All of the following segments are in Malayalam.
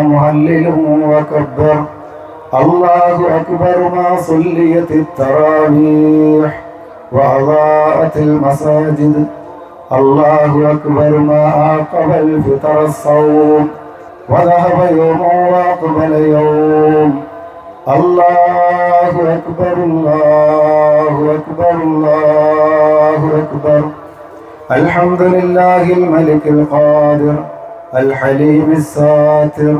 مهلل وكبر. الله أكبر ما صليت التراويح وأضاءت المساجد. الله أكبر ما عاقب الفطر الصوم وذهب يوم وأقبل يوم. الله أكبر الله أكبر الله أكبر. الحمد لله الملك القادر. الحليم الساتر.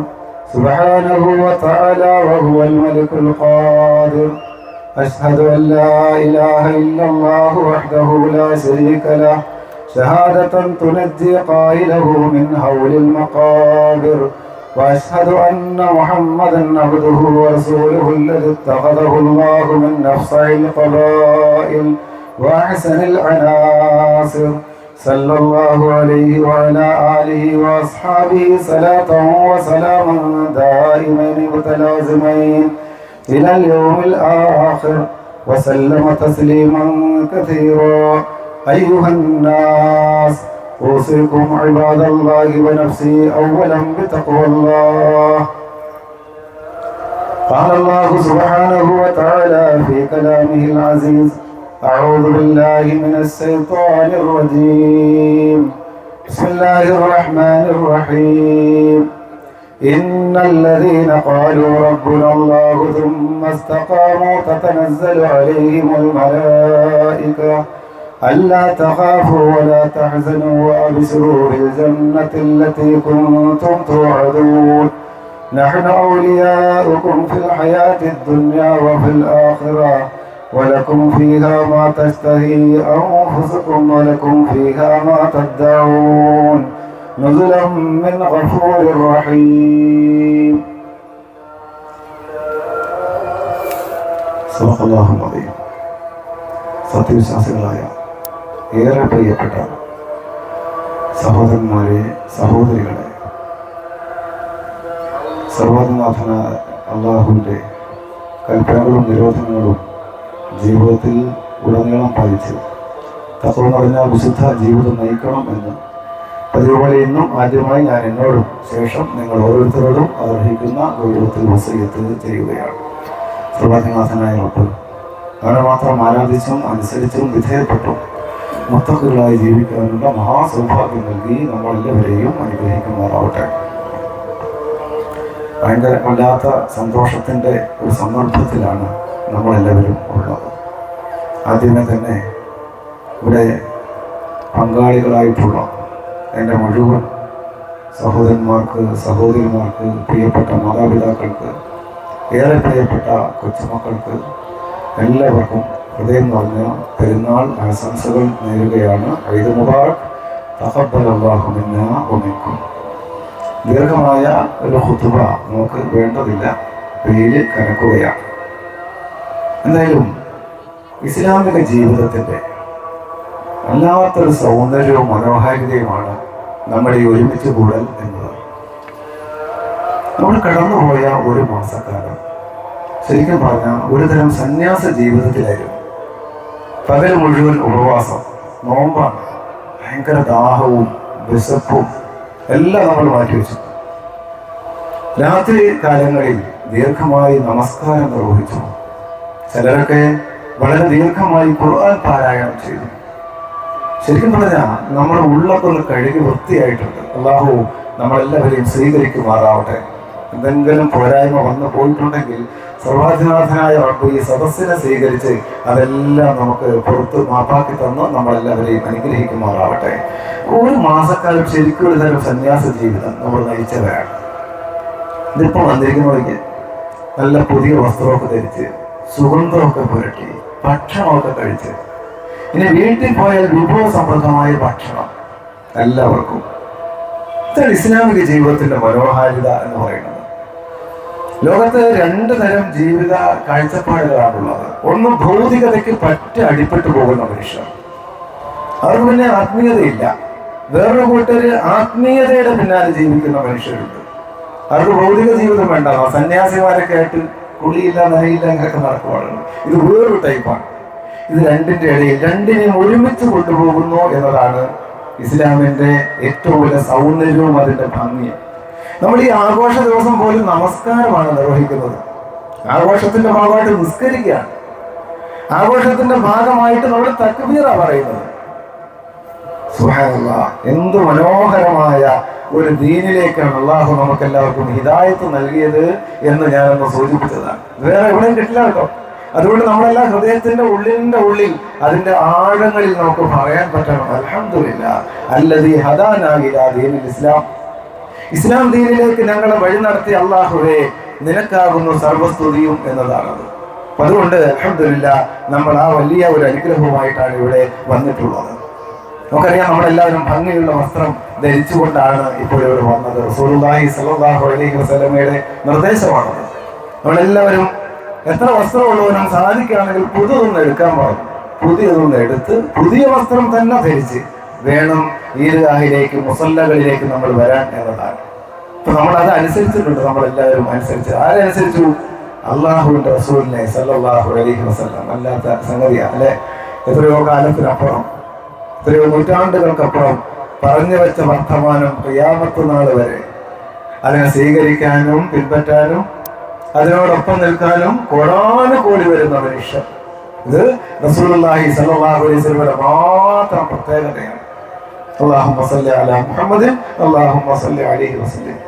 سبحانه وتعالى وهو الملك القادر. أشهد أن لا إله إلا الله وحده لا شريك له. شهادة تنجي قائله من هول المقابر. وأشهد أن محمدا عبده ورسوله الذي اتخذه الله من نفسه القبائل وأحسن العناصر. صلى الله عليه وعلى آله وأصحابه صلاة وسلاما دائمين متلازمين إلى اليوم الآخر وسلم تسليما كثيرا. أيها الناس أوصيكم عباد الله ونفسي أولا بتقوى الله. قال الله سبحانه وتعالى في كلامه العزيز أعوذ بالله من الشيطان الرجيم. بسم الله الرحمن الرحيم. إن الذين قالوا ربنا الله ثم استقاموا تتنزل عليهم الملائكة. ألا تخافوا ولا تحزنوا وأبشروا بالجنة التي كنتم توعدون. نحن أولياؤكم في الحياة الدنيا وفي الآخرة. ولكم فيها ما تشتهي أنفسكم ولكم فيها ما تدعون نزلا من غفور رحيم صدق الله العظيم സത്യവിശ്വാസികളായ ഏറെ പ്രിയപ്പെട്ട സഹോദരന്മാരെ സഹോദരികളെ സർവാധിനാഥനായ അള്ളാഹുവിൻ്റെ കൽപ്പനകളും നിരോധനങ്ങളും ജീവിതത്തിൽ ഉടനീളം പാലിച്ചു തത്വ പറഞ്ഞ വിശുദ്ധ ജീവിതം നയിക്കണം എന്ന്. പതിവുപോലെ ഇന്നും ആദ്യമായി ഞാൻ എന്നോടും ശേഷം നിങ്ങൾ ഓരോരുത്തരോടും ആഗ്രഹിക്കുന്ന ഗൗരവത്തിൽ വസീയത്ത് ചെയ്യുകയാണ്. സർവാധിനാഥനായ മക്കൾ അവനെ മാത്രം ആരാധിച്ചും അനുസരിച്ചും വിധേയപ്പെട്ടും മൊത്തത്തിലായി ജീവിക്കാനുള്ള മഹാസൗഭാഗ്യം നൽകി നമ്മളെല്ലാവരെയും അനുഗ്രഹിക്കുമാറാവട്ടെ. ഭയങ്കര വല്ലാത്ത സന്തോഷത്തിന്റെ ഒരു സന്ദർഭത്തിലാണ് നമ്മളെല്ലാവരും ഉള്ളത്. ആദ്യമേ തന്നെ ഇവിടെ പങ്കാളികളായിട്ടുള്ള എന്റെ മുഴുവൻ സഹോദരന്മാർക്ക് സഹോദരിമാർക്ക് പ്രിയപ്പെട്ട മാതാപിതാക്കൾക്ക് ഏറെ പ്രിയപ്പെട്ട കൊച്ചുമക്കൾക്ക് എല്ലാവർക്കും ഹൃദയം നിറഞ്ഞ പെരുന്നാൾ ആശംസകൾ നേരുകയാണ്. ഐദ് മുബാറക്. തഹബലാഹുമിന്ന ദീർഘമായ ഒരു ഹുത്തുബ നമുക്ക് വേണ്ടതില്ല. പേര് കനക്കുകയാണ്. എന്തായാലും ഇസ്ലാമിക ജീവിതത്തിന്റെ വല്ലാത്തൊരു സൗന്ദര്യവും മനോഹാരിതയുമാണ് നമ്മുടെ ഈ ഒരുമിച്ച് കൂടൽ എന്നത്. നമ്മൾ കടന്നുപോയ ഒരു മാസക്കാലം ശരിക്കും പറഞ്ഞാൽ ഒരുതരം സന്യാസ ജീവിതത്തിലായിരുന്നു. പകൽ മുഴുവൻ ഉപവാസം നോമ്പാണ് ഭയങ്കര ദാഹവും വിശപ്പും എല്ലാം നമ്മൾ മാറ്റിവെച്ചു രാത്രി കാലങ്ങളിൽ ദീർഘമായി നമസ്കാരം നിർവഹിച്ചു. ചിലരൊക്കെ വളരെ ദീർഘമായി ഖുർആൻ പാരായണം ചെയ്തു. ശരിക്കും പറഞ്ഞാൽ നമ്മുടെ ഉള്ളൊക്കെ ഒന്ന് കഴുകി വൃത്തിയായിട്ടുണ്ട്. അള്ളാഹു നമ്മളെല്ലാവരെയും സ്വീകരിക്കുമാറാവട്ടെ. എന്തെങ്കിലും പോരായ്മ വന്നു പോയിട്ടുണ്ടെങ്കിൽ സർവാധിനാഥനായ റബ്ബ് ഈ സദസ്സിനെ സ്വീകരിച്ച് അതെല്ലാം നമുക്ക് പുറത്ത് മാപ്പാക്കി തന്നു നമ്മളെല്ലാവരെയും അനുഗ്രഹിക്കുമാറാവട്ടെ. ഒരു മാസക്കാലം ശരിക്കും ഒരു തരം സന്യാസ ജീവിതം നമ്മൾ നയിച്ചവരാണ്. ഇതിപ്പോൾ വന്നിരിക്കുന്നവർക്ക് നല്ല പുതിയ വസ്ത്രമൊക്കെ ധരിച്ച് സുഗന്ധമൊക്കെ പുരട്ടി ഭക്ഷണമൊക്കെ കഴിച്ച്. ഇനി വീട്ടിൽ പോയാൽ വിഭവസമൃദ്ധമായ ഭക്ഷണം എല്ലാവർക്കും. ഇതാണ് ഇസ്ലാമിക ജീവിതത്തിന്റെ മനോഹാരിത എന്ന് പറയുന്നത്. ലോകത്ത് രണ്ട് തരം ജീവിത കാഴ്ചപ്പാടുകളാണുള്ളത്. ഒന്ന് ഭൗതികതയ്ക്ക് പറ്റി അടിപ്പെട്ടു പോകുന്ന മനുഷ്യർ. അവർക്ക് പിന്നെ ആത്മീയതയില്ല. വേറൊരു കൂട്ടര് ആത്മീയതയുടെ പിന്നാലെ ജീവിക്കുന്ന മനുഷ്യരുണ്ട്. അവർക്ക് ഭൗതിക ജീവിതം വേണ്ട സന്യാസിമാരൊക്കെ ആയിട്ട് കുളിയില്ല നനയില്ല അങ്ങനെയൊക്കെ നടക്കുവാണ്. ഇത് വേറൊരു ടൈപ്പാണ്. ഇത് രണ്ടിന്റെ ഇടയിൽ രണ്ടിനെയും ഒരുമിച്ച് കൊണ്ടുപോകുന്നു എന്നതാണ് ഇസ്ലാമിന്റെ ഏറ്റവും വലിയ സൗന്ദര്യവും അതിന്റെ ഭംഗിയും. നമ്മൾ ഈ ആഘോഷ ദിവസം പോലും നമസ്കാരമാണ് നിർവഹിക്കുന്നത്. ആഘോഷത്തിന്റെ ഭാഗമായിട്ട് നിസ്കരിക്കുകയാണ്. ആഘോഷത്തിന്റെ ഭാഗമായിട്ട് നമ്മൾ തക്ബീറ പറയുന്നത്. എന്ത് മനോഹരമായ ഒരു ദീനിലേക്കാണ് അള്ളാഹു നമുക്ക് എല്ലാവർക്കും ഹിതായത്ത് നൽകിയത് എന്ന് ഞാനൊന്ന് സൂചിപ്പിച്ചതാണ്. വേറെ എവിടെയും കിട്ടില്ല കേട്ടോ. അതുകൊണ്ട് നമ്മളെല്ലാം ഹൃദയത്തിന്റെ ഉള്ളിന്റെ ഉള്ളിൽ അതിന്റെ ആഴങ്ങളിൽ നമുക്ക് പറയാൻ പറ്റണം. അലഹമില്ല അല്ലതി ഹദാനാകില്ല ഇസ്ലാം. ഇസ്ലാം ദീനിലേക്ക് ഞങ്ങളെ വഴി നടത്തി അള്ളാഹുവെ നിനക്കാകുന്നു സർവസ്തുതിയും എന്നതാണത്. അതുകൊണ്ട് അലഹമില്ല നമ്മൾ ആ വലിയ ഒരു അനുഗ്രഹവുമായിട്ടാണ് ഇവിടെ വന്നിട്ടുള്ളത്. നമുക്കറിയാം നമ്മളെല്ലാവരും ഭംഗിയുള്ള വസ്ത്രം ധരിച്ചുകൊണ്ടാണ് ഇപ്പോൾ ഇവർ വന്നത്. റസൂലുള്ളാഹി സ്വല്ലല്ലാഹു അലൈഹി നിർദ്ദേശമാണ്. നമ്മളെല്ലാവരും എത്ര വസ്ത്രമുള്ളവനും സാധിക്കുകയാണെങ്കിൽ പുതുതൊന്ന് എടുക്കാൻ പാടും പുതിയതൊന്ന് എടുത്ത് പുതിയ വസ്ത്രം തന്നെ ധരിച്ച് വേണം ഈദ്ഗാഹിലേക്ക് മുസല്ലകളിലേക്ക് നമ്മൾ വരാൻ എന്നതാണ്. അപ്പൊ നമ്മൾ അത് അനുസരിച്ചിട്ടുണ്ട് നമ്മളെല്ലാവരും അനുസരിച്ച്. ആരനുസരിച്ചു? അള്ളാഹുവിന്റെ റസൂലിനെ സല്ലാഹു അലൈഹി വസല്ലം. അല്ലാത്ത സംഗതിയാണ് അല്ലെ? എത്രയോ കാലത്തിനപ്പുറം എത്രയോ നൂറ്റാണ്ടുകൾക്കപ്പുറം പറഞ്ഞു വെച്ച വർത്തമാനം ക്രിയാമത്ത് നാൾ വരെ. അതിനെ സ്വീകരിക്കാനും പിൻപറ്റാനും അതിനോടൊപ്പം നിൽക്കാനും കോടാനുകൂടി വരുന്ന മനുഷ്യർ ഇത് റസൂലുള്ളാഹി സ്വല്ലല്ലാഹു അലൈഹി വസല്ലമയുടെ മാത്രം പ്രത്യേകതയാണ്. അല്ലാഹുമ്മ സല്ലി അലാ മുഹമ്മദിൻ അല്ലാഹുമ്മ സല്ലി അലൈഹി വസല്ലം.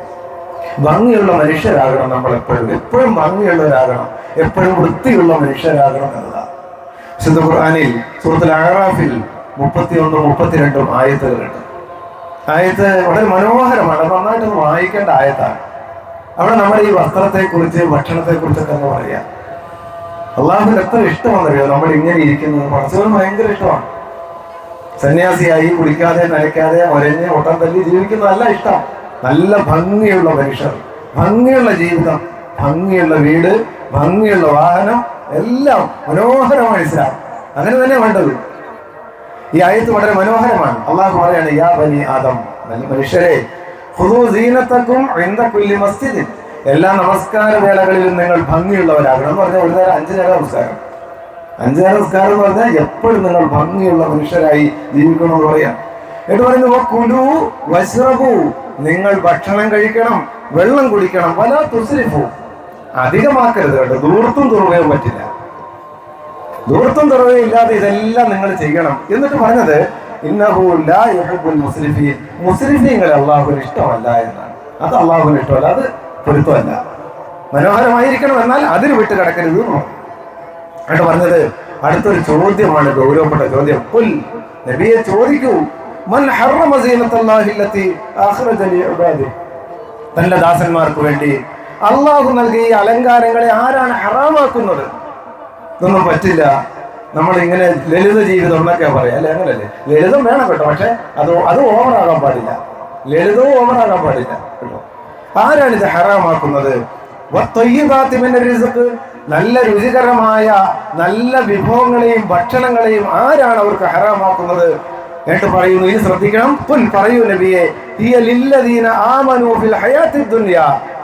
ഭംഗിയുള്ള മനുഷ്യരാകണം നമ്മൾ എപ്പോഴും. എപ്പോഴും ഭംഗിയുള്ളവരാകണം. എപ്പോഴും വൃത്തിയുള്ള മനുഷ്യരാകണം എന്നതാണ് വിശുദ്ധ ഖുർആനിൽ സൂറത്തുൽ അഹ്റാഫിൽ മുപ്പത്തിയൊന്നും മുപ്പത്തിരണ്ടും ആയത്തുകളുണ്ട്. ആയത്ത് വളരെ മനോഹരമാണ്. നന്നായിട്ട് വായിക്കേണ്ട ആയത്താണ്. അവിടെ നമ്മൾ ഈ വസ്ത്രത്തെ കുറിച്ച് ഭക്ഷണത്തെ കുറിച്ചൊക്കെ ഒന്ന് പറയാം. അള്ളാഹുവിന് എത്ര ഇഷ്ടമാണെന്നറിയോ? നമ്മൾ ഇങ്ങനെ ഇരിക്കുന്നത് പടച്ചവന് ഭയങ്കര ഇഷ്ടമാണ്. സന്യാസിയായി കുളിക്കാതെ നനയ്ക്കാതെ ഒരഞ്ഞ് ഒട്ടം തല്ലി ജീവിക്കുന്നതല്ല ഇഷ്ടം നല്ല ഭംഗിയുള്ള മനുഷ്യർ ഭംഗിയുള്ള ജീവിതം ഭംഗിയുള്ള വീട് ഭംഗിയുള്ള വാഹനം എല്ലാം മനോഹരമായ ഇസ്ലാം. അങ്ങനെ തന്നെ വേണ്ടത്. ഈ ആയത്ത് വളരെ മനോഹരമാണ്. അള്ളാഹു പറയാണ് യാ ബനി ആദം നല്ല മനുഷ്യരെ ഖുദൂ സീനത്തക്കും ഇൻദ കുല്ലി മസ്ജിദിൻ. എല്ലാ നമസ്കാര വേളകളിലും നിങ്ങൾ ഭംഗിയുള്ളവരാകണം എന്ന് പറഞ്ഞാൽ ഒരു നേരം അഞ്ചു നേരം നമസ്കാരം. അഞ്ചു നേരം നമസ്കാരം എന്ന് പറഞ്ഞാൽ എപ്പോഴും നിങ്ങൾ ഭംഗിയുള്ള മനുഷ്യരായി ജീവിക്കണം എന്ന് പറയാം. എന്നിട്ട് പറയുന്നു കുലു വശ്രഭു നിങ്ങൾ ഭക്ഷണം കഴിക്കണം വെള്ളം കുടിക്കണം വല തുസ്രിഫു. അധികമാക്കരുത് കേട്ടോ ദൂർത്തും തുറവയും പറ്റില്ല. ദൂർത്തും തുറവേ ഇല്ലാതെ ഇതെല്ലാം നിങ്ങൾ ചെയ്യണം. എന്നിട്ട് പറഞ്ഞത് മുസ്ലിഫീൻ. മുസ്ലിഫീങ്ങളെ അള്ളാഹുവിന് ഇഷ്ടമല്ല എന്നാണ്. അത് അള്ളാഹുവിന് ഇഷ്ടമല്ല അത് പൊരുത്തമല്ല. മനോഹരമായിരിക്കണം എന്നാൽ അതിന് വിട്ട് കിടക്കരുത്. എന്നിട്ട് പറഞ്ഞത് അടുത്തൊരു ചോദ്യമാണ് ഗൗരവപ്പെട്ട ചോദ്യം. പുൽ നബിയെ ചോദിക്കൂ മൻ ഹറമ തന്റെ ദാസന്മാർക്ക് വേണ്ടി അള്ളാഹു നൽകിയ അലങ്കാരങ്ങളെ ആരാണ് ഹറാമാക്കുന്നത്? ഇതൊന്നും പറ്റില്ല. നമ്മളിങ്ങനെ ലളിത ജീവിതം എന്നൊക്കെ പറയാം. അല്ലെ? അങ്ങനല്ലേ? ലളിതം വേണം കേട്ടോ. പക്ഷെ അത് അത് ഓവറാകാൻ പാടില്ല. ലളിതവും ഓവറാകാൻ പാടില്ല കേട്ടോ. ആരാണ് ഇത് ഹറാമാക്കുന്നത്? നല്ല രുചികരമായ നല്ല വിഭവങ്ങളെയും ഭക്ഷണങ്ങളെയും ആരാണ് അവർക്ക് ഹറാമാക്കുന്നത്? എന്നിട്ട് പറയുന്നു ഇനി ശ്രദ്ധിക്കണം. പുൻ പറയൂ നബിയെ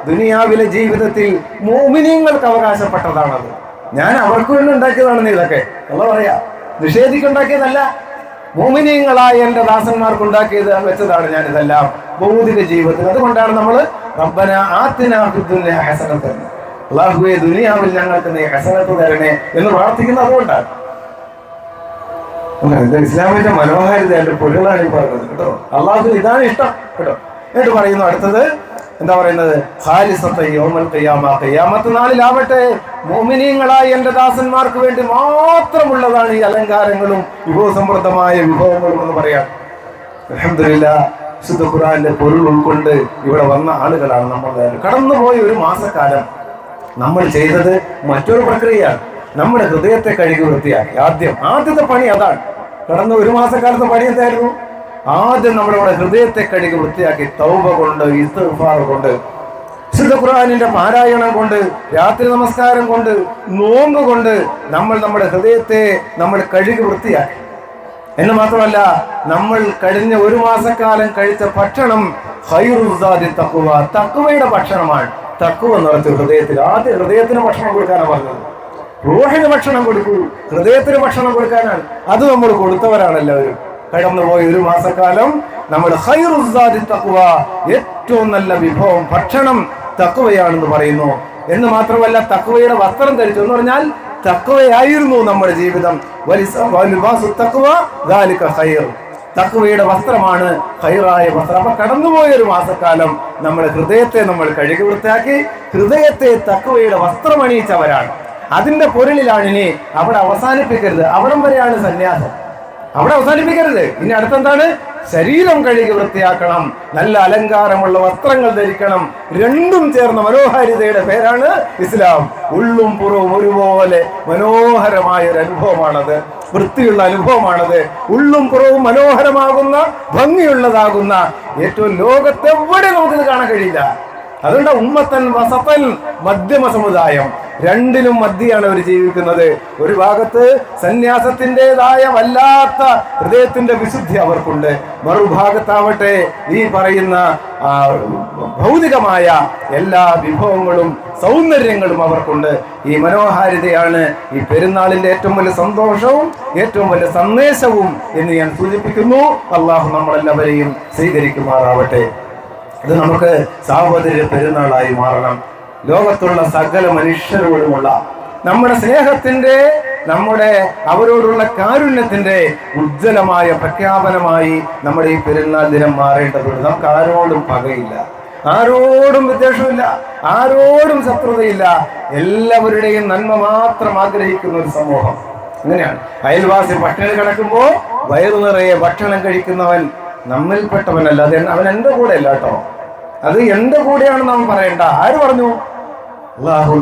ദുനിയാവിലെ ജീവിതത്തിൽ മോമിനിയങ്ങൾക്ക് അവകാശപ്പെട്ടതാണത്. ഞാൻ അവർക്ക് വേണ്ടി ഉണ്ടാക്കിയതാണെന്ന് ഇതൊക്കെ. അല്ല പറയാ നിഷേധിക്കുണ്ടാക്കിയതല്ല മോമിനിയങ്ങളായ എന്റെ ദാസന്മാർക്ക് ഉണ്ടാക്കിയത് വെച്ചതാണ് ഞാൻ ഇതെല്ലാം. ഭൗതിക ജീവിതത്തിൽ. അതുകൊണ്ടാണ് നമ്മൾ റബ്ബന ആത്തിനാഹുദ്ദുനെ ദുനിയാവിൽ ഞങ്ങൾക്ക് നീ ഹസനത്ത് തരണേ എന്ന് പ്രാർത്ഥിക്കുന്നത് അതുകൊണ്ടാണ്. ഇസ്ലാമിന്റെ മനോഹാരിത എന്റെ പൊരുളാണ് ഈ പറഞ്ഞത് കേട്ടോ? അള്ളാഹു ഇതാണ് ഇഷ്ടം. കേട്ടോ? എന്നിട്ട് പറയുന്നു അടുത്തത് എന്താ പറയുന്നത്? ഖാലിസത്ത യൗമൽ ഖിയാമത്ത് നാളിലാവട്ടെ. മോമിനീങ്ങളായ എന്റെ ദാസന്മാർക്ക് വേണ്ടി മാത്രമുള്ളതാണ് ഈ അലങ്കാരങ്ങളും വിഭവസമൃദ്ധമായ വിഭവങ്ങളും എന്ന് പറയാം. അലഹമില്ല വിശുദ്ധ ഖുറാന്റെ പൊരുൾ ഉൾക്കൊണ്ട് ഇവിടെ വന്ന ആളുകളാണ് നമ്മൾ കടന്നുപോയ ഒരു മാസക്കാലം നമ്മൾ ചെയ്തത് മറ്റൊരു പ്രക്രിയയാണ്. നമ്മുടെ ഹൃദയത്തെ കഴുകി വൃത്തിയാക്കി ആദ്യം ആദ്യത്തെ പണി അതാണ്. കടന്ന ഒരു മാസക്കാലത്തെ പണി എന്തായിരുന്നു? ആദ്യം നമ്മുടെ ഹൃദയത്തെ കഴുകി വൃത്തിയാക്കി തൗബ കൊണ്ട് ഇസ്തിഗ്ഫാർ കൊണ്ട് വിശുദ്ധ ഖുർആനിന്റെ പാരായണം കൊണ്ട് രാത്രി നമസ്കാരം കൊണ്ട് നോമ്പ് കൊണ്ട് നമ്മൾ നമ്മുടെ ഹൃദയത്തെ നമ്മൾ കഴുകി വൃത്തിയാക്കി. എന്ന് മാത്രമല്ല നമ്മൾ കഴിഞ്ഞ ഒരു മാസക്കാലം കഴിച്ച ഭക്ഷണം ഹൈറുസാദി തക്കുവ തക്കുവയുടെ ഭക്ഷണമാണ്. തക്കുവ നിറച്ച് ഹൃദയത്തിൽ ആദ്യം ഹൃദയത്തിന് ഭക്ഷണം കൊടുക്കാനാണ് പറഞ്ഞത്. റോഹിന് ഭക്ഷണം കൊടുക്കൂ ഹൃദയത്തിന് ഭക്ഷണം കൊടുക്കാനാണ്. അത് നമ്മൾ കൊടുത്തവരാണ് എല്ലാവരും. കടന്നുപോയ ഒരു മാസക്കാലം ഖൈറുസ്സാദി തഖ്വ ഏറ്റവും നല്ല വിഭവം ഭക്ഷണം തക്കുവയാണെന്ന് പറയുന്നു. എന്ന് മാത്രമല്ല തക്കുവയുടെ വസ്ത്രം ധരിച്ചു എന്ന് പറഞ്ഞാൽ തക്കുവയായിരുന്നു നമ്മുടെ ജീവിതം. തക്കുവയുടെ വസ്ത്രമാണ് ഹൈറായ വസ്ത്രം. അപ്പൊ കടന്നുപോയ ഒരു മാസക്കാലം നമ്മുടെ ഹൃദയത്തെ നമ്മൾ കഴുകി വൃത്തിയാക്കി ഹൃദയത്തെ തക്കുവയുടെ വസ്ത്രം അണിയിച്ചവരാണ്. അതിന്റെ പൊരുളിലാണ് ഇനി അവിടെ അവസാനിപ്പിക്കരുത്. അവിടം വരെയാണ് സന്യാസം. അവിടെ അവസാനിപ്പിക്കരുത്. ഇനി അടുത്തെന്താണ്? ശരീരം കഴുകി വൃത്തിയാക്കണം. നല്ല അലങ്കാരമുള്ള വസ്ത്രങ്ങൾ ധരിക്കണം. രണ്ടും ചേർന്ന മനോഹാരിതയുടെ പേരാണ് ഇസ്ലാം. ഉള്ളും പുറവും ഒരുപോലെ മനോഹരമായ ഒരു അനുഭവമാണത്. വൃത്തിയുള്ള അനുഭവമാണത്. ഉള്ളും പുറവും മനോഹരമാകുന്ന ഭംഗിയുള്ളതാകുന്ന ഏറ്റവും ലോകത്തെവിടെ നമുക്കിത് കാണാൻ കഴിയില്ല? അതുകൊണ്ട് ഉമ്മത്തൻ വസത്തൻ മധ്യമ സമുദായം. രണ്ടിലും മധ്യയാണ് അവർ ജീവിക്കുന്നത്. ഒരു ഭാഗത്ത് സന്യാസത്തിന്റെതായ വല്ലാത്ത ഹൃദയത്തിന്റെ വിശുദ്ധി അവർക്കുണ്ട്. മറുഭാഗത്താവട്ടെ ഈ പറയുന്ന ഭൗതികമായ എല്ലാ വിഭവങ്ങളും സൗന്ദര്യങ്ങളും അവർക്കുണ്ട്. ഈ മനോഹാരിതയാണ് ഈ പെരുന്നാളിന്റെ ഏറ്റവും വലിയ സന്തോഷവും ഏറ്റവും വലിയ സന്ദേശവും എന്ന് ഞാൻ സൂചിപ്പിക്കുന്നു. അള്ളാഹു നമ്മളെല്ലാവരെയും സ്വീകരിക്കുമാറാവട്ടെ. ഇത് നമുക്ക് സാഹോദര്യ പെരുന്നാളായി മാറണം. ലോകത്തുള്ള സകല മനുഷ്യരോടുമുള്ള നമ്മുടെ സ്നേഹത്തിന്റെ നമ്മുടെ അവരോടുള്ള കാരുണ്യത്തിന്റെ ഉജ്ജ്വലമായ പ്രഖ്യാപനമായി നമ്മുടെ ഈ പെരുന്നാൾ ദിനം മാറേണ്ടതുണ്ട്. നമുക്ക് ആരോടും പകയില്ല. ആരോടും വിദ്വേഷമില്ല ആരോടും ശത്രുതയില്ല. എല്ലാവരുടെയും നന്മ മാത്രം ആഗ്രഹിക്കുന്ന ഒരു സമൂഹം. അങ്ങനെയാണ്. അയൽവാസി പട്ടിണി കിടക്കുമ്പോൾ വയറു നിറയെ ഭക്ഷണം കഴിക്കുന്നവൻ നമ്മിൽപ്പെട്ടവനല്ല. അത് അവൻ എന്റെ കൂടെ അല്ല കേട്ടോ. അത് എന്റെ കൂടെയാണെന്ന് അവൻ പറയണ്ട. ആര് പറഞ്ഞു?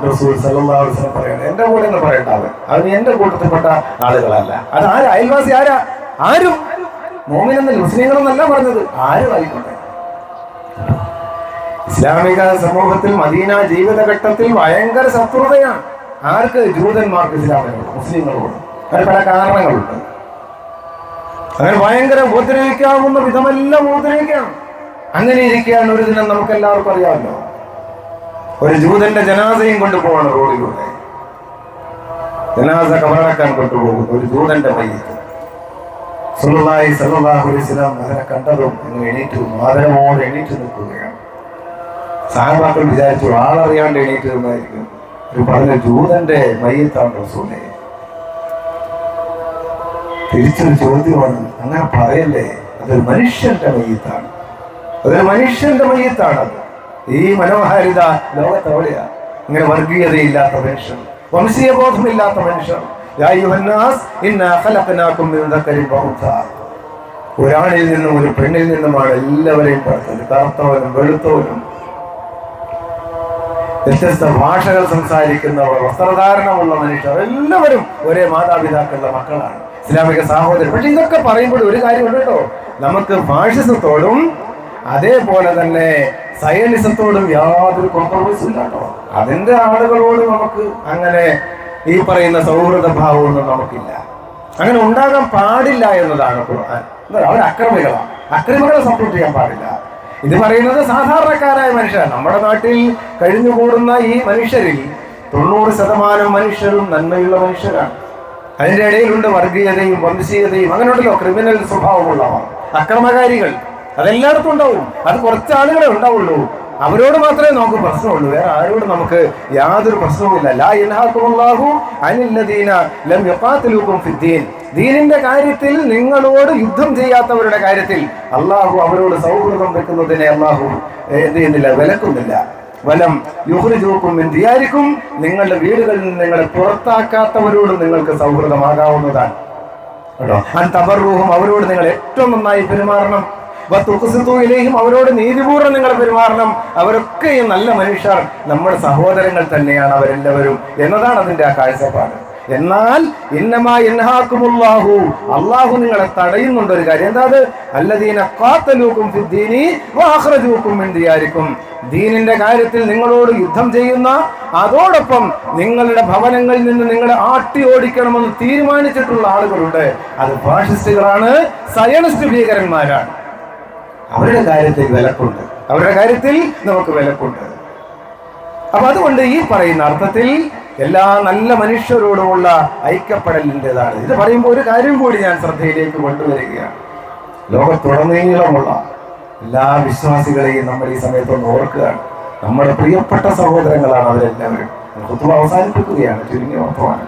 റസൂൽ എന്റെ കൂടെ എന്ന് പറയണ്ട അവൻ. എന്റെ കൂട്ടത്തിൽപ്പെട്ട ആളുകളല്ല. അത് ആര്? അയൽവാസി ആരാ? ആരും. മോമിനെന്നല്ല മുസ്ലിങ്ങളെന്നല്ല പറഞ്ഞത്. ആരും ആയിക്കോട്ടെ. ഇസ്ലാമിക സമൂഹത്തിൽ മദീന ജീവിതഘട്ടത്തിൽ ഭയങ്കര ശത്രുതയാണ്. ആർക്ക്? ജൂതന്മാർക്ക് ഇസ്ലാമിനോട് മുസ്ലിങ്ങളോട്. അതിന് പല കാരണങ്ങളുണ്ട്. അങ്ങനെ ഭയങ്കര ഉപദ്രവിക്കാവുന്ന വിധമെല്ലാം ഉപദ്രവിക്കാം അങ്ങനെ ഇരിക്കുകയാണ് ഒരു ദിനം നമുക്ക് എല്ലാവർക്കും അറിയാമല്ലോ. ഒരു ജൂതന്റെ ജനാസയും കൊണ്ടുപോവാണ് റോഡിലൂടെ. ജനാസ കബറടക്കാൻ കൊണ്ടുപോകുന്നു ഒരു ജൂതന്റെ പയ്യ സുല്ലായി സല്ലാഹു അലൈഹി സ്വലാം അതിനെ കണ്ടതും അങ്ങ് എണീറ്റ് ആദരവോടെ എണീറ്റ് നിൽക്കുകയാണ്. സാഹബാക്കൾ വിചാരിച്ചു ആളറിയാണ്ട് എണീറ്റ് നിന്നായിരിക്കും. ഒരു പറഞ്ഞ ജൂതന്റെ മയ്യത്താണ് റസൂലെ. തിരിച്ചൊരു ചോദ്യമാണ് അങ്ങനെ പറയല്ലേ അതൊരു മനുഷ്യന്റെ മയ്യത്താണ്. അതൊരു മനുഷ്യന്റെ മയത്താണ് ഈ മനോഹാരിത ലോകത്തെവിടെയാ ഇങ്ങനെ വർഗീയതയില്ലാത്ത മനുഷ്യൻ വംശീയ ബോധമില്ലാത്ത മനുഷ്യർ. ഒരാണിൽ നിന്നും ഒരു പെണ്ണിൽ നിന്നുമാണ് എല്ലാവരെയും പഠിച്ചത്. കറുത്തവനും വെളുത്തവനും. വ്യത്യസ്ത ഭാഷകൾ സംസാരിക്കുന്നവർ വസ്ത്രധാരണമുള്ള മനുഷ്യർ എല്ലാവരും ഒരേ മാതാപിതാക്കളുടെ മക്കളാണ്. ഇസ്ലാമിക സഹോദരൻ പക്ഷെ ഇതൊക്കെ പറയുമ്പോൾ ഒരു കാര്യമുണ്ട് കേട്ടോ. നമുക്ക് ഫാഷിസത്തോടും അതേപോലെ തന്നെ സയനിസത്തോടും യാതൊരു കോംപ്രമൈസും ഇല്ല കേട്ടോ അതിന്റെ ആളുകളോട് നമുക്ക് അങ്ങനെ ഈ പറയുന്ന സൗഹൃദ ഭാവമൊന്നും നമുക്കില്ല. അങ്ങനെ ഉണ്ടാകാൻ പാടില്ല എന്നതാണ് ഖുർആൻ. അവർ അക്രമികളാണ്. അക്രമികളെ സപ്പോർട്ട് ചെയ്യാൻ പാടില്ല. ഇത് പറയുന്നത് സാധാരണക്കാരായ മനുഷ്യർ നമ്മുടെ നാട്ടിൽ കഴിഞ്ഞുകൂടുന്ന ഈ മനുഷ്യരിൽ തൊണ്ണൂറ് ശതമാനം മനുഷ്യരും നന്മയുള്ള മനുഷ്യരാണ്. അതിന്റെ ഇടയിലുണ്ട് വർഗീയതയും വംശീയതയും. അങ്ങനെയുണ്ടല്ലോ ക്രിമിനൽ സ്വഭാവമുള്ളവർ. അക്രമകാരികൾ. അതെല്ലായിടത്തും ഉണ്ടാവും. അത് കുറച്ച് ആളുകളെ ഉണ്ടാവുള്ളൂ. അവരോട് മാത്രമേ നമുക്ക് പ്രശ്നമുള്ളൂ. വേറെ ആരോടും നമുക്ക് യാതൊരു പ്രശ്നവുമില്ല. ലാ ലം ഫിദ്ദീൻ ദീനിന്റെ കാര്യത്തിൽ നിങ്ങളോട് യുദ്ധം ചെയ്യാത്തവരുടെ കാര്യത്തിൽ അള്ളാഹു അവരോട് സൗഹൃദം വെക്കുന്നതിനെ അള്ളാഹു എന്ത് ചെയ്യുന്നില്ല വിലക്കുന്നില്ല. വലം യുഹുരി മിൻ എന്തിയായിരിക്കും നിങ്ങളുടെ വീടുകളിൽ നിന്ന് നിങ്ങളെ പുറത്താക്കാത്തവരോട് നിങ്ങൾക്ക് സൗഹൃദമാകാവുന്നതാണ്. അവരോട് നിങ്ങൾ ഏറ്റവും നന്നായി പെരുമാറണം. ഇലൈഹിം അവരോട് നീതിപൂർവം നിങ്ങൾ പെരുമാറണം. അവരൊക്കെ ഈ നല്ല മനുഷ്യർ. നമ്മുടെ സഹോദരങ്ങൾ തന്നെയാണ് അവരെല്ലാവരും. എന്നതാണ് അതിന്റെ ആ കാഴ്ചപ്പാട്. എന്നാൽ ഇന്നമാ ഇൻഹാക്കുമുല്ലാഹു അള്ളാഹു നിങ്ങളെ തടയുന്നുണ്ട് ഒരു കാര്യം. എന്താ അത്? അല്ലദീന കാത്തലൂക്കും ഫിദ്ദീനി വഅഖ്റജൂക്കും മിൻ ദിയാരിക്കും. ദീനിന്റെ കാര്യത്തിൽ നിങ്ങളോട് യുദ്ധം ചെയ്യുന്ന അതോടൊപ്പം നിങ്ങളുടെ ഭവനങ്ങളിൽ നിന്ന് നിങ്ങളെ ആട്ടി ഓടിക്കണമെന്ന് തീരുമാനിച്ചിട്ടുള്ള ആളുകളുണ്ട്. അത് ഫാഷിസ്റ്റുകളാണ്. സയണിസ്റ്റ് ഭീകരന്മാരാണ്. അവരുടെ കാര്യത്തിൽ വിലക്കുണ്ട്. അവരുടെ കാര്യത്തിൽ നമുക്ക് വിലക്കുണ്ട്. അപ്പൊ അതുകൊണ്ട് ഈ പറയുന്ന അർത്ഥത്തിൽ എല്ലാ നല്ല മനുഷ്യരോടുമുള്ള ഐക്യപ്പെടലിന്റെതാണ്. ഇത് പറയുമ്പോൾ ഒരു കാര്യം കൂടി ഞാൻ ശ്രദ്ധയിലേക്ക് കൊണ്ടുവരികയാണ്. ലോകത്തുടനീളമുള്ള എല്ലാ വിശ്വാസികളെയും നമ്മൾ ഈ സമയത്തൊന്ന് ഓർക്കുകയാണ്. നമ്മുടെ പ്രിയപ്പെട്ട സഹോദരങ്ങളാണ് അവരെല്ലാവരും. കുത്തുവ അവസാനിപ്പിക്കുകയാണ് ചുരുങ്ങിയ മാത്രമാണ്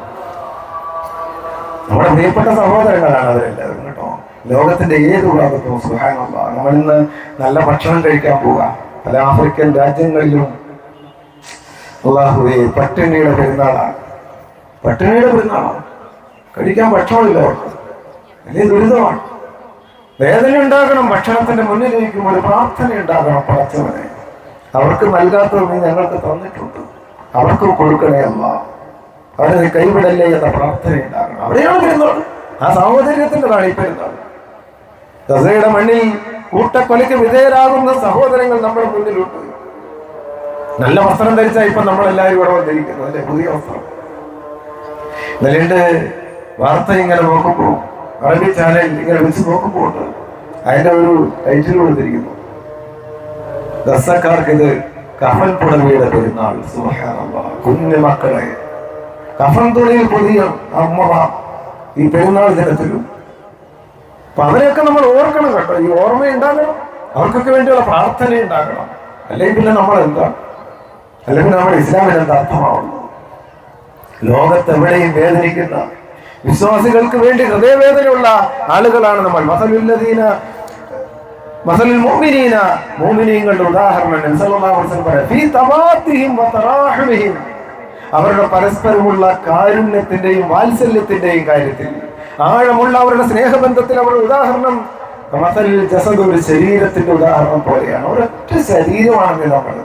നമ്മുടെ പ്രിയപ്പെട്ട സഹോദരങ്ങളാണ് അവരെല്ലാവരും കേട്ടോ. ലോകത്തിന്റെ ഏത് ഭാഗത്തും സുഹാനുള്ള നമ്മൾ ഇന്ന് നല്ല ഭക്ഷണം കഴിക്കാൻ പോവുക പല ആഫ്രിക്കൻ രാജ്യങ്ങളിലും അള്ളാഹുവെ പട്ടിണിയുടെ പെരുന്നാളാണ്. പട്ടിണിയുടെ പെരുന്നാളാണ് കഴിക്കാൻ ഭക്ഷണമില്ല. വലിയ ദുരിതമാണ്. വേദന ഉണ്ടാകണം ഭക്ഷണത്തിന്റെ മുന്നിലിരിക്കുമ്പോൾ ഒരു പ്രാർത്ഥന ഉണ്ടാകണം പടച്ചവനെ. അവർക്ക് നൽകാത്തത് നീ ഞങ്ങൾക്ക് തന്നിട്ടുണ്ട്. അവർക്ക് കൊടുക്കണേ അല്ല. അവരെ കൈവിടല്ലേ എന്ന പ്രാർത്ഥന ഉണ്ടാകണം. അവിടെയാണ് പെരുന്നാൾ. ആ സാഹോദര്യത്തിന്റെതാണ് ഈ പെരുന്നാൾ. ഗസയുടെ മണ്ണിൽ കൂട്ടക്കൊലയ്ക്ക് വിധേയരാകുന്ന സഹോദരങ്ങൾ നമ്മുടെ മുന്നിലുണ്ട്. നല്ല വസ്ത്രം ധരിച്ചാൽ ഇപ്പൊ നമ്മളെല്ലാവരും ഇവിടെ വന്നിരിക്കുന്നു അല്ലെ? പുതിയ വസ്ത്രം. ഇന്നലെ വാർത്ത ഇങ്ങനെ നോക്കുമ്പോൾ അറബി ചാനൽ ഇങ്ങനെ വെച്ച് നോക്കുമ്പോൾ അതിന്റെ ഒരു ടൈറ്റിൽ കൊടുത്തിരിക്കുന്നു. ദസക്കാർക്ക് ഇത് കഫൻ പുടവയുടെ പെരുന്നാൾ. കുഞ്ഞു മക്കളെ. കഫൻ തുണിയിൽ പുതിയ അമ്മ ഈ പെരുന്നാൾ ദിനത്തിലും അപ്പൊ അവരെയൊക്കെ നമ്മൾ ഓർക്കണം കേട്ടോ. ഈ ഓർമ്മ ഉണ്ടാകണം അവർക്കൊക്കെ വേണ്ടിയുള്ള പ്രാർത്ഥന ഉണ്ടാകണം അല്ലെങ്കിൽ പിന്നെ നമ്മൾ എന്താ അല്ലെങ്കിൽ നമ്മുടെ ഇസ്ലാമിന് എന്താ അർത്ഥമാവുന്നു ലോകത്തെവിടെയും വേദനിക്കുന്ന വിശ്വാസികൾക്ക് വേണ്ടി ഹൃദയവേദനയുള്ള ആളുകളാണ് നമ്മൾ. മസലുല്ലദീന മസലിൽ മോമിനീന മോമിനീങ്ങളുടെ ഉദാഹരണം അവരുടെ പരസ്പരമുള്ള കാരുണ്യത്തിന്റെയും വാത്സല്യത്തിന്റെയും കാര്യത്തിൽ. ആഴമുള്ള അവരുടെ സ്നേഹബന്ധത്തിൽ അവരുടെ ഉദാഹരണം. മസൽ ജസദ് ഒരു ശരീരത്തിന്റെ ഉദാഹരണം പോലെയാണ്. ഒരൊറ്റ ശരീരമാണ് നമ്മൾ.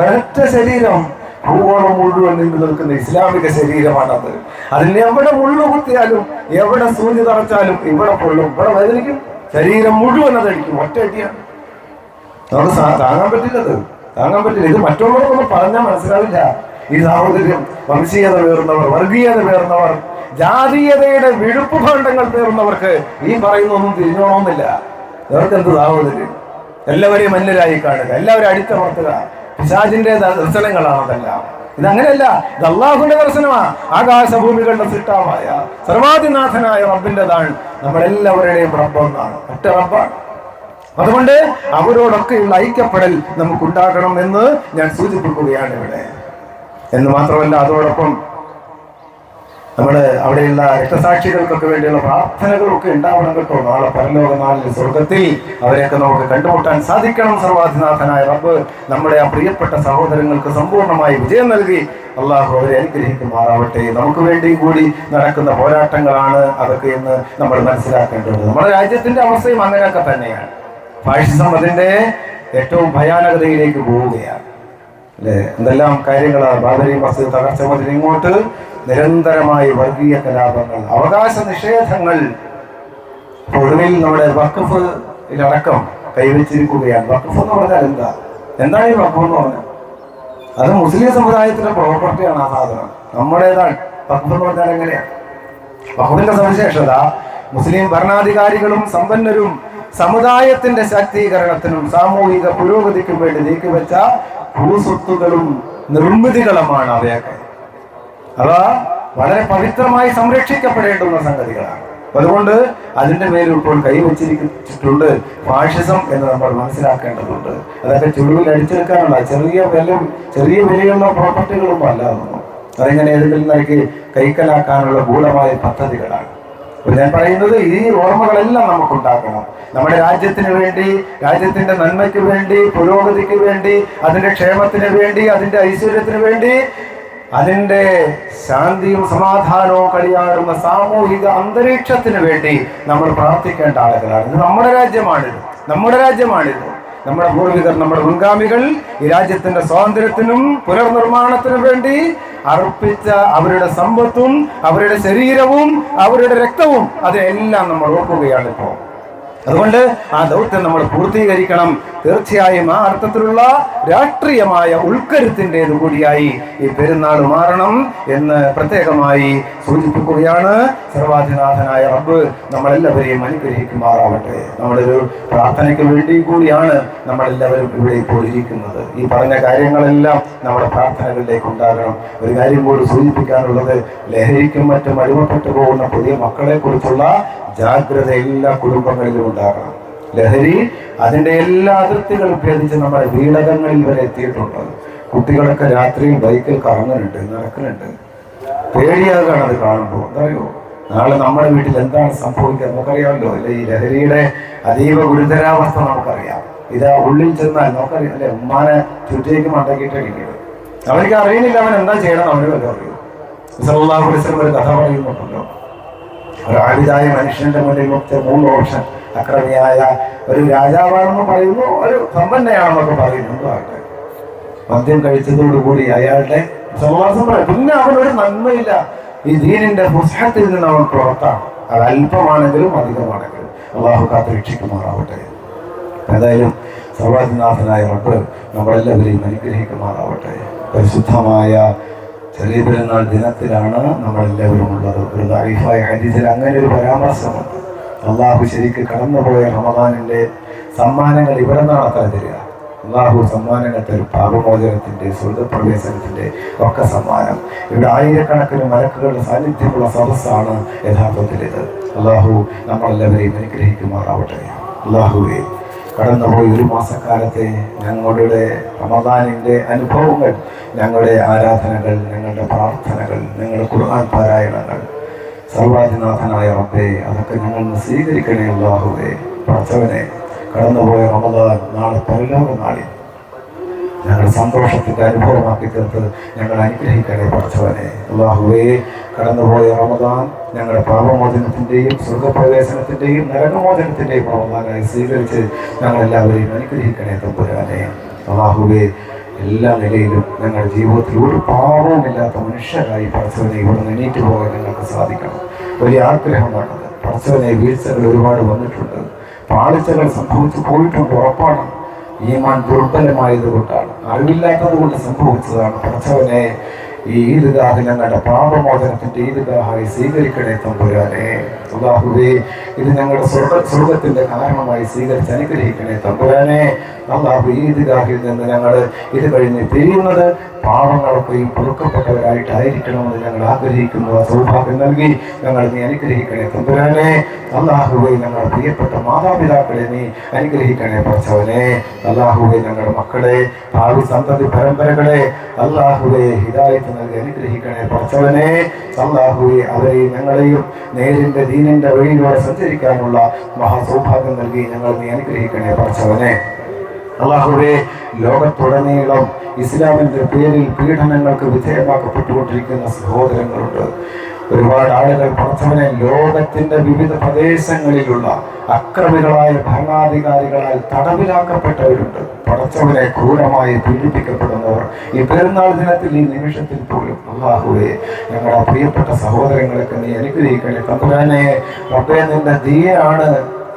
ഒരൊറ്റ ശരീരം ഭൂഗോളം മുഴുവൻ നീണ്ടു നിൽക്കുന്ന ഇസ്ലാമിക ശരീരമാണത്. അതിന് എവിടെ മുള്ളു കുത്തിയാലും എവിടെ സൂചി തറച്ചാലും ഇവിടെ പൊള്ളും ഇവിടെ വേദനിക്കും. ശരീരം മുഴുവൻ അതടിക്കും ഒറ്റ അടിയാണ്. നമുക്ക് താങ്ങാൻ പറ്റില്ലത്. താങ്ങാൻ പറ്റില്ല. ഇത് മറ്റുള്ളവർക്കൊന്നും പറഞ്ഞാൽ മനസ്സിലാവില്ല. ഈ സാഹോദര്യം വംശീയത പേർന്നവർ വർഗീയത പേർന്നവർ ജാതീയതയുടെ വിഴുപ്പ് ഭാണ്ഡങ്ങൾ പേർന്നവർക്ക് ഈ പറയുന്നൊന്നും തിരിഞ്ഞോണമെന്നില്ല ഇവർക്ക് എന്ത് സാഹോദര്യം എല്ലാവരെയും മല്ലരായി കാണുക എല്ലാവരും അടിച്ചമർത്തുക. പിശാജിന്റെ ദർശനങ്ങളാണ് അതെല്ലാം. ഇതങ്ങനെയല്ല ഇത് അള്ളാഹുന്റെ ദർശനമാ. ആകാശഭൂമികളുടെ സിട്ടാമായ സർവാധിനാഥനായ റബ്ബിന്റെതാണ് നമ്മളെല്ലാവരുടെയും റബ്ബൊന്നാണ്. ഒറ്റ റബ്ബാണ്. അതുകൊണ്ട് അവരോടൊക്കെയുള്ള ഐക്യപ്പെടൽ നമുക്കുണ്ടാകണം എന്ന് ഞാൻ സൂചിപ്പിക്കുകയാണ് ഇവിടെ. എന്ന് മാത്രമല്ല അതോടൊപ്പം നമ്മുടെ അവിടെയുള്ള രക്തസാക്ഷികൾക്കൊക്കെ വേണ്ടിയുള്ള പ്രാർത്ഥനകളൊക്കെ ഉണ്ടാവണം കേട്ടോ. നാളെ പരലോകനാളിൽ സ്വർഗത്തിൽ അവരെയൊക്കെ നമുക്ക് കണ്ടുമുട്ടാൻ സാധിക്കണം സർവാധിനാഥനായ റബ്ബ്. നമ്മുടെ ആ പ്രിയപ്പെട്ട സഹോദരങ്ങൾക്ക് സമ്പൂർണമായി വിജയം നൽകി. അള്ളാഹു അവരെ അനുഗ്രഹിക്കുമാറാവട്ടെ. നമുക്ക് വേണ്ടിയും കൂടി നടക്കുന്ന പോരാട്ടങ്ങളാണ് അതൊക്കെ എന്ന് നമ്മൾ മനസ്സിലാക്കേണ്ടത്. നമ്മുടെ രാജ്യത്തിന്റെ അവസ്ഥയും അങ്ങനെയൊക്കെ തന്നെയാണ്. ഫാഷിസം അതിന്റെ ഏറ്റവും ഭയാനകതയിലേക്ക് പോവുകയാണ്. അല്ലെ? എന്തെല്ലാം കാര്യങ്ങളാണ് ബാബരി മസ്ജിദ് തകർച്ച മുതൽ ഇങ്ങോട്ട് നിരന്തരമായി വർഗീയ കലാപങ്ങൾ അവകാശ നിഷേധങ്ങൾ. ഒടുവിൽ നമ്മുടെ വഖഫിലടക്കം കൈവച്ചിരിക്കുകയാണ്. വക്കഫ് എന്ന് പറഞ്ഞാൽ എന്താ? എന്താണ് ഈ വക്കഫ് എന്ന് പറഞ്ഞാൽ? അത് മുസ്ലിം സമുദായത്തിന്റെ പ്രോപ്പർട്ടിയാണ് ആ സാധനം. നമ്മുടേതാണ്. വക്കഫ് എന്ന് പറഞ്ഞാൽ എങ്ങനെയാണ്? വഖഫിന്റെ സവിശേഷത മുസ്ലിം ഭരണാധികാരികളും സമ്പന്നരും സമുദായത്തിന്റെ ശാക്തീകരണത്തിനും സാമൂഹിക പുരോഗതിക്കും വേണ്ടി നീക്കിവെച്ച ഭൂസ്വത്തുകളും നിർമ്മിതികളുമാണ് അവയൊക്കെ. അവ വളരെ പവിത്രമായി സംരക്ഷിക്കപ്പെടേണ്ടുന്ന സംഗതികളാണ്. അതുകൊണ്ട് അതിന്റെ പേരിൽ ഇപ്പോൾ കൈവച്ചിരിച്ചിട്ടുണ്ട് ഫാഷിസം എന്ന് നമ്മൾ മനസ്സിലാക്കേണ്ടതുണ്ട്. അതൊക്കെ ചുഴുവിൽ അടിച്ചെടുക്കാനുള്ള ചെറിയ വില ചെറിയ വിലയുള്ള പ്രോപ്പർട്ടികളൊന്നും അല്ല അതിങ്ങനെ ഏതെങ്കിലും നിലയ്ക്ക് കൈക്കലാക്കാനുള്ള ഗൂഢമായ പദ്ധതികളാണ്. ഞാൻ പറയുന്നത് ഈ ഓർമ്മകളെല്ലാം നമുക്കുണ്ടാക്കണം നമ്മുടെ രാജ്യത്തിന് വേണ്ടി രാജ്യത്തിന്റെ നന്മയ്ക്ക് വേണ്ടി പുരോഗതിക്ക് വേണ്ടി അതിന്റെ ക്ഷേമത്തിന് വേണ്ടി അതിന്റെ ഐശ്വര്യത്തിന് വേണ്ടി അതിന്റെ ശാന്തിയും സമാധാനവും കളിയാടുന്ന സാമൂഹിക അന്തരീക്ഷത്തിന് വേണ്ടി നമ്മൾ പ്രാർത്ഥിക്കേണ്ട ആളുകളാണ്. ഇത് നമ്മുടെ രാജ്യമാണിത്. നമ്മുടെ രാജ്യമാണിത്. നമ്മുടെ പൂർവികർ നമ്മുടെ മുൻഗാമികൾ ഈ രാജ്യത്തിന്റെ സ്വാതന്ത്ര്യത്തിനും പുനർനിർമ്മാണത്തിനും വേണ്ടി അർപ്പിച്ച അവരുടെ സമ്പത്തും അവരുടെ ശരീരവും അവരുടെ രക്തവും അതെല്ലാം നമ്മൾ ഓർക്കുകയാണ് ഇപ്പോൾ. അതുകൊണ്ട് ആ ദൗത്യം നമ്മൾ പൂർത്തീകരിക്കണം. തീർച്ചയായും ആ അർത്ഥത്തിലുള്ള രാഷ്ട്രീയമായ ഉൾക്കരുത്തിന്റെത് കൂടിയായി ഈ പെരുന്നാൾ മാറണം എന്ന് പ്രത്യേകമായി സൂചിപ്പിക്കുകയാണ്. സർവാധിനാഥനായ റബ്ബ് നമ്മളെല്ലാവരെയും അനുഗ്രഹിക്കുമാറാവട്ടെ. നമ്മളൊരു പ്രാർത്ഥനയ്ക്ക് വേണ്ടി കൂടിയാണ് നമ്മളെല്ലാവരും ഇവിടെ ഇപ്പോൾ ഇരിക്കുന്നത് ഈ പറഞ്ഞ കാര്യങ്ങളെല്ലാം നമ്മുടെ പ്രാർത്ഥനകളിലേക്ക് ഉണ്ടാകണം. ഒരു കാര്യം കൂടി സൂചിപ്പിക്കാനുള്ളത് ലഹരിക്കും മറ്റും അടിമപ്പെട്ടു പോകുന്ന പുതിയ മക്കളെ കുറിച്ചുള്ള ജാഗ്രത എല്ലാ കുടുംബങ്ങളിലും ഉണ്ടാകണം. ലഹരി അതിന്റെ എല്ലാ അതിർത്തികളും ഭേദിച്ച് നമ്മുടെ വീടകങ്ങളിൽ വരെ എത്തിയിട്ടുണ്ട്. കുട്ടികളൊക്കെ രാത്രിയിൽ ബൈക്കിൽ കറങ്ങുന്നുണ്ട് നടക്കുന്നുണ്ട്. പേടിയാകാണ് അത് കാണുമ്പോൾ. എന്തറിയോ? നാളെ നമ്മുടെ വീട്ടിൽ എന്താണ് സംഭവിക്കുക നമുക്കറിയാമല്ലോ. അല്ലെ? ഈ ലഹരിയുടെ അതീവ ഗുരുതരാവസ്ഥ നമുക്കറിയാം. ഇത് ഉള്ളിൽ ചെന്നാൽ നമുക്കറിയാം. അല്ലെ? ഉമ്മാനെ ചുറ്റേക്ക് മണ്ടക്കിട്ട് അടിക്കുന്നത് അവർക്ക് അറിയുന്നില്ല അവൻ എന്താ ചെയ്യണം അവന് വല്ല അറിയൂ? ഒരു കഥ പറയുന്നുണ്ടല്ലോ. ഒരു മനുഷ്യന്റെ മുന്നിൽ മൂന്ന് ഓപ്ഷൻ. അക്രമിയായ ഒരു രാജാവാണെന്ന് പറയുന്നു ഒരു സമ്പന്നയാണെന്നൊക്കെ പറയുന്നു. ആകട്ടെ. മദ്യം കഴിച്ചതോടുകൂടി അയാളുടെ സമാസം പറയും. പിന്നെ അവനൊരു നന്മയില്ല. ഈ ദീനിന്റെ പുസ്തകത്തിൽ നിന്ന് അവൻ പുറത്താണ്. അത് അല്പമാണെങ്കിലും അധികമാണെങ്കിലും. അള്ളാഹു കാത്ത് രക്ഷിക്കുമാറാവട്ടെ. ഏതായാലും സർവാധിനാഥനായ റബ്ബ് നമ്മളെല്ലാവരെയും അനുഗ്രഹിക്കുമാറാവട്ടെ. പരിശുദ്ധമായ ചെറിയ പെരുന്നാൾ ദിനത്തിലാണ് നമ്മളെല്ലാവരും ഉള്ളത്. ഒരു ഹദീസിൽ അങ്ങനെ ഒരു പരാമർശമുണ്ട്. അള്ളാഹു ശരിക്ക് കടന്നുപോയ റമദാനിന്റെ സമ്മാനങ്ങൾ ഇവിടെ അത്ര തരിക. അള്ളാഹു സമ്മാനങ്ങൾ തരും പാപമോചനത്തിന്റെ സ്വർഗപ്രവേശനത്തിന്റെ ഒക്കെ സമ്മാനം. ഇവിടെ ആയിരക്കണക്കിന് മലക്കുകളുടെ സാന്നിധ്യമുള്ള സദസ്സാണ് യഥാർത്ഥത്തിൽ ഇത് അള്ളാഹു നമ്മളെല്ലാവരെയും അനുഗ്രഹിക്കുമാറാവട്ടെ. അള്ളാഹുവെ കടന്നുപോയി ഒരു മാസക്കാലത്തെ ഞങ്ങളുടെ റമദാനിന്റെ അനുഭവങ്ങൾ ഞങ്ങളുടെ ആരാധനകൾ ഞങ്ങളുടെ പ്രാർത്ഥനകൾ ഞങ്ങളുടെ ഖുർആൻ പാരായണങ്ങൾ സർവാധിനാഥനായ റബ്ബേ അതൊക്കെ ഞങ്ങൾ സ്വീകരിക്കണേ ഉള്ളാഹുവേ പഠിച്ചവനെ കടന്നുപോയ റമദാൻ നാളെ പരലോക നാളിൽ. ഞങ്ങളുടെ സന്തോഷത്തിന്റെ അനുഭവമാക്കി തീർത്ത് ഞങ്ങൾ അനുഗ്രഹിക്കണേ പഠിച്ചവനെ അള്ളാഹുവേ കടന്നുപോയ റമദാൻ ഞങ്ങളുടെ പാപമോചനത്തിന്റെയും സുഖപ്രവേശനത്തിന്റെയും നരകമോചനത്തിന്റെയും റമദാനായി സ്വീകരിച്ച് ഞങ്ങളെല്ലാവരെയും അനുഗ്രഹിക്കണേ തമ്പുരാനെ. അള്ളാഹുവേ എല്ലാ നിലയിലും ഞങ്ങളുടെ ജീവിതത്തിൽ ഒരു പാവവുമില്ലാത്ത മനുഷ്യരായി പടച്ചവനെ ഇവിടെ എണീറ്റ് പോകാൻ ഞങ്ങൾക്ക് സാധിക്കണം. വലിയ ആഗ്രഹമാണത്. പടച്ചവനെ വീഴ്ചകൾ ഒരുപാട് വന്നിട്ടുണ്ട്. പാളിച്ചകൾ സംഭവിച്ചു പോയിട്ടുണ്ട് ഉറപ്പാണ്. ഈമാൻ ദുർബലമായത് കൊണ്ടാണ് അറിവില്ലാത്തത് കൊണ്ട് സംഭവിച്ചതാണ്. പടച്ചവനെ ഈ ഈദ്ഗാഹ് ഞങ്ങളുടെ പാപമോചനത്തിന്റെ ഈദ്ഗാഹായി സ്വീകരിക്കണേ തമ്പുരാനെ. അള്ളാഹുവേ ഇത് ഞങ്ങളുടെ സ്വർഗ സ്വർഗത്തിന്റെ കാരണമായി സ്വീകരിച്ച് അനുഗ്രഹിക്കണേ തമ്പുരാനെ. അള്ളാഹു ഈദ്ഗാഹിൽ നിന്ന് ഞങ്ങൾ ഇത് കഴിഞ്ഞ് പിരിയുന്നത് പാവങ്ങളൊക്കെയും പൊറുക്കപ്പെട്ടവരായിട്ടായിരിക്കണമെന്ന് ഞങ്ങൾ ആഗ്രഹിക്കുന്നു. ആ സൗഭാഗ്യം നൽകി ഞങ്ങൾ നീ അനുഗ്രഹിക്കണേ തമ്പുരാനെ. അള്ളാഹുവെ ഞങ്ങളുടെ പ്രിയപ്പെട്ട മാതാപിതാക്കളെ നീ അനുഗ്രഹിക്കണേ പഠിച്ചവനെ അള്ളാഹുവെ ഞങ്ങളുടെ മക്കളെ ഭാവി സന്തതി പരമ്പരകളെ അള്ളാഹുവെ ഹിദായത്ത് നൽകി അനുഗ്രഹിക്കണേ പഠിച്ചവനെ അള്ളാഹുവെ അവരെയും ഞങ്ങളെയും നേരിന്റെ ദീനിന്റെ വഴിയിലൂടെ സഞ്ചരിക്കാനുള്ള മഹാസൗഭാഗ്യം നൽകി ഞങ്ങൾ നീ അനുഗ്രഹിക്കണേ പഠിച്ചവനെ അള്ളാഹുവെ ലോകത്തുടനീളം ഇസ്ലാമിന്റെ പേരിൽ പീഡനങ്ങൾക്ക് വിധേയമാക്കപ്പെട്ടുകൊണ്ടിരിക്കുന്ന സഹോദരങ്ങളുണ്ട്. ഒരുപാട് ആളുകൾ പടച്ചവനെ ലോകത്തിന്റെ വിവിധ പ്രദേശങ്ങളിലുള്ള അക്രമികളായ ഭരണാധികാരികളാൽ തടവിലാക്കപ്പെട്ടവരുണ്ട്. പടച്ചവനെ ക്രൂരമായി പീഡിപ്പിക്കപ്പെടുന്നവർ ഈ പെരുന്നാൾ ദിനത്തിൽ ഈ നിമിഷത്തിൽ പോലും. അള്ളാഹുവെ ഞങ്ങളുടെ പ്രിയപ്പെട്ട സഹോദരങ്ങളൊക്കെ നീ അനുഗ്രഹിക്കണേ. തമ്പുരാനെ റബ്ബേ നിന്റെ ദീയാണ്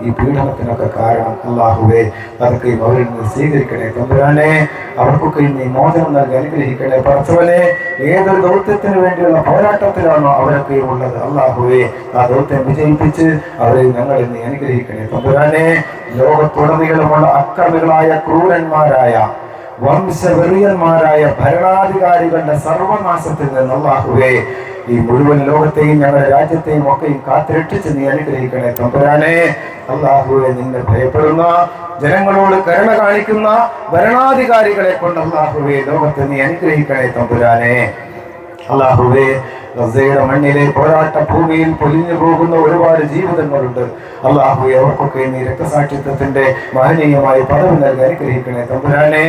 ഈ പീഡനത്തിനൊക്കെ കാരണം. അള്ളാഹുവേ അവർക്ക് അവരിൽ നിന്ന് സ്വീകരിക്കണേ തമ്പുരാനെ. അവർക്കൊക്കെ നീ മോചനം നൽകി അനുഗ്രഹിക്കണേ പറച്ചവനെ ഏതൊരു ദൗത്യത്തിന് വേണ്ടിയുള്ള പോരാട്ടത്തിലാണോ അവരൊക്കെ ഉള്ളത്? അള്ളാഹുവേ ആ ദൗത്യം വിജയിപ്പിച്ച് അവരെ ഞങ്ങൾ ഇന്ന് അനുഗ്രഹിക്കണേ തമ്പുരാനെ. ലോകത്തുടനീളമുള്ള അക്രമികളായ ക്രൂരന്മാരായ വംശവെറിയന്മാരായ ഭരണാധികാരികളുടെ സർവനാശത്തിൽ നിന്ന് ഈ മുഴുവൻ ലോകത്തെയും ഞങ്ങളുടെ രാജ്യത്തെയും ഒക്കെയും കാത്തിരക്ഷിച്ച് നീ അനുഗ്രഹിക്കണേ തമ്പുരാനെ. അള്ളാഹുവെ നിന്നെ ഭയപ്പെടുന്ന ജനങ്ങളോട് കരുണ കാണിക്കുന്ന ഭരണാധികാരികളെ കൊണ്ട് അള്ളാഹുവെ ലോകത്തെ നീ അനുഗ്രഹിക്കണേ തമ്പുരാനെ. അള്ളാഹുവേ ഗസയുടെ മണ്ണിലെ പോരാട്ട ഭൂമിയിൽ പൊലിഞ്ഞു പോകുന്ന ഒരുപാട് ജീവിതങ്ങളുണ്ട്. അള്ളാഹുവെ അവർക്കൊക്കെ നീ രക്തസാക്ഷിത്വത്തിന്റെ മഹനീയമായ പദവി നൽകി അനുഗ്രഹിക്കണേ തമ്പുരാനെ.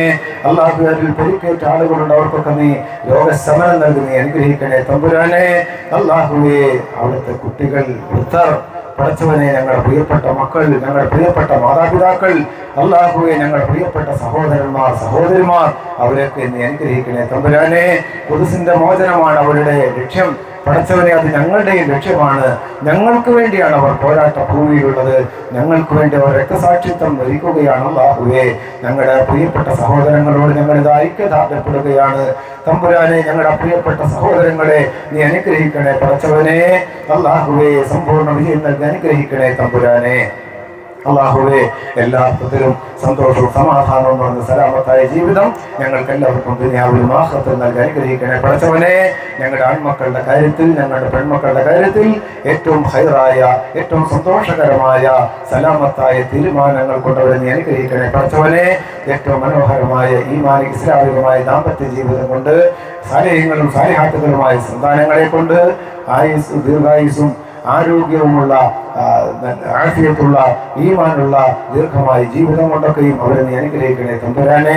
അള്ളാഹു അതിൽ പരിക്കേറ്റ ആളുകളുണ്ട്. അവർക്കൊക്കെ നീ രോഗശമനം നൽകി നീ അനുഗ്രഹിക്കണേ തമ്പുരാനെ. അള്ളാഹുവെ അവിടുത്തെ കുട്ടികൾ വൃദ്ധർ പടച്ചവനെ ഞങ്ങളുടെ പ്രിയപ്പെട്ട മക്കൾ ഞങ്ങളുടെ പ്രിയപ്പെട്ട മാതാപിതാക്കൾ അള്ളാഹുവെ ഞങ്ങളുടെ പ്രിയപ്പെട്ട സഹോദരന്മാർ സഹോദരിമാർ അവരൊക്കെ നീ അനുഗ്രഹിക്കണേ തമ്പുരാനെ. കുതിസിന്റെ മോചനമാണ് അവരുടെ ലക്ഷ്യം. പടച്ചവനെ അത് ഞങ്ങളുടെയും ലക്ഷ്യമാണ്. ഞങ്ങൾക്ക് വേണ്ടിയാണ് അവർ പോരാട്ട ഭൂമിയിലുള്ളത് ഞങ്ങൾക്ക് വേണ്ടി അവർ രക്തസാക്ഷിത്വം വഹിക്കുകയാണ് ബാഹുവേ ഞങ്ങളുടെ പ്രിയപ്പെട്ട സഹോദരങ്ങളോട് ഞങ്ങൾ ഇത് ഐക്യദാർഢ്യപ്പെടുകയാണ്. തമ്പുരാനെ ഞങ്ങളുടെ പ്രിയപ്പെട്ട സഹോദരങ്ങളെ നീ അനുഗ്രഹിക്കണേ. പഠിച്ചവനെ അള്ളാഹുവേ സമ്പൂർണ വിജയം നൽകി അനുഗ്രഹിക്കണേ തമ്പുരാനെ. അള്ളാഹുവെ എല്ലാ അർത്ഥത്തിലും സന്തോഷവും സമാധാനവും നിറഞ്ഞ സലാമത്തായ ജീവിതം ഞങ്ങൾക്ക് എല്ലാവർക്കും ദുനിയാവിൽ മാസത്തിൽ നൽകി അനുഗ്രഹിക്കണേ. പഠിച്ചവനെ ഞങ്ങളുടെ ആൺമക്കളുടെ കാര്യത്തിൽ ഞങ്ങളുടെ പെൺമക്കളുടെ കാര്യത്തിൽ ഏറ്റവും ഹൈറായ ഏറ്റവും സന്തോഷകരമായ സലാമത്തായ തീരുമാനങ്ങൾ കൊണ്ടവരെ നീ അനുഗ്രഹിക്കണേ. പഠിച്ചവനെ ഏറ്റവും മനോഹരമായ ഈ മാന ഇസ്ലാമികമായ ദാമ്പത്യ ജീവിതം കൊണ്ട് സാലേഹങ്ങളും സാലിഹാത്തുകളുമായ സന്താനങ്ങളെ കൊണ്ട് ആയുസ് ദീർഘായുസും ആരോഗ്യവുമുള്ള ആ, നല്ല ആഫിയത്തുള്ള ഈമാനുള്ള ദീർഘമായ ജീവിതം കൊണ്ടൊക്കെയും അവരെ നീ അനുഗ്രഹിക്കണേ തമ്പുരാനെ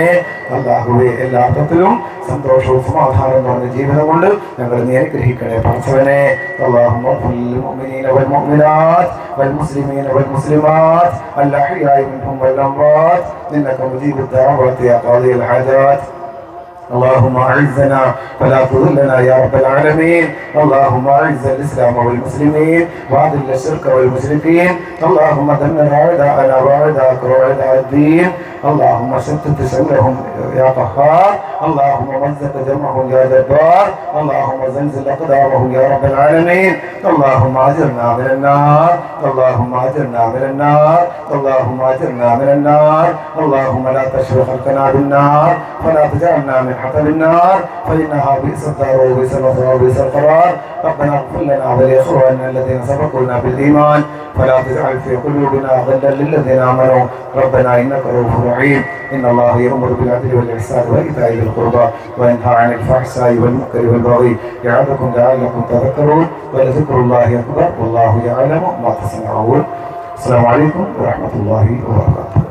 അല്ലാഹുവെ എല്ലാ അർത്ഥത്തിലും സന്തോഷവും സമാധാനവും നിറഞ്ഞ ജീവിതം കൊണ്ട് ഞങ്ങൾ നീ അനുഗ്രഹിക്കണേ പഠിച്ചവനെ اللهم اغفر للمؤمنين والمؤمنات والمسلمين والمسلمات الأحياء منهم والأموات إنك مجيب الدعوات يا قاضي الحاجات اللهم اعزنا فلا تذلنا يا رب العالمين. اللهم اعز الاسلام والمسلمين واذل الشرك والمشركين. اللهم دمر اعداءنا واعداءك واعداء الدين. اللهم شتت شملهم يا قهار اللهم مزق جمعهم يا جبار. اللهم زلزل أقدامهم يا رب العالمين. اللهم أجرنا من النار. اللهم أجرنا من النار. اللهم أجرنا من النار. اللهم لا تشر خلقنا بالنار. ولا تجعلنا من حطب النار فإنها بئس الدار وبئس المثوى وبئس القرار. ربنا اغفر لنا ولإخواننا الذين سبقونا بالإيمان. فلا تجعل في قلوبنا غلا للذين آمنوا. ربنا إنك رؤوف رحيم. إن الله يأمر بالعدل والإحسان وإيتاء ذي القربى وينهى عن الفحشاء والمنكر والبغي يعظكم لعلكم تذكرون. ولذكر الله أكبر والله يعلم ما تصنعون. السلام عليكم ورحمة الله وبركاته.